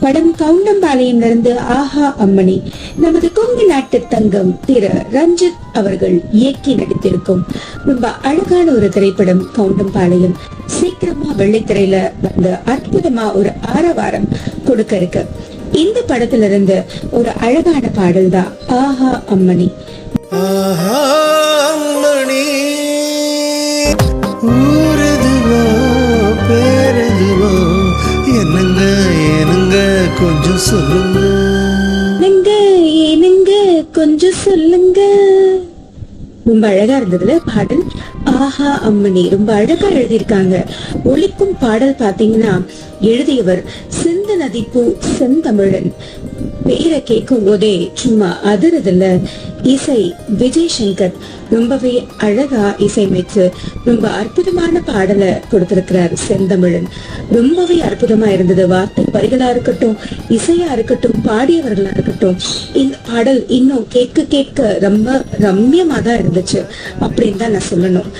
படம் கவுண்டம்பாளையம் இருந்து ஆஹா அம்மணி. நமது கொங்கு நாட்டு தங்கம் திரு ரஞ்சித் அவர்கள் இயக்கி நடித்திருக்கும் ரொம்ப அழகான ஒரு திரைப்படம் கவுண்டம்பாளையம். சீக்கிரமா வெள்ளித்திரையில வந்து அற்புதமா ஒரு ஆரவாரம் கொடுக்க இருக்கு. இந்த படத்துல இருந்து ஒரு அழகான பாடல் தான் ஆஹா அம்மணி. ஆஹா கொஞ்சம் சொல்லுங்க. நீங்க ஏனுங்க கொஞ்சம் சொல்லுங்க. ரொம்ப அழகா இருந்ததுல பாடல். ஆஹா அம்மணி ரொம்ப அழகா எழுதியிருக்காங்க. ஒழிக்கும் பாடல் பாத்தீங்கன்னா எழுதியவர் சிந்து நதிப்பு செந்தமிழன். பேரை கேட்கும் போதே சும்மா அதிரதுல இசை விஜய் சங்கர் ரொம்பவே அழகா இசையமைச்சு ரொம்ப அற்புதமான பாடலை கொடுத்திருக்கிறார் செந்தமிழன். ரொம்பவே அற்புதமா இருந்தது. வார்த்தை வரிகளா இருக்கட்டும் இசையா இருக்கட்டும் பாடியவர்களா இருக்கட்டும் இந்த பாடல் இன்னும் கேட்க கேட்க ரொம்ப ரம்யமா தான் இருந்துச்சு. அப்படின்னு தான் நான் சொல்லணும்.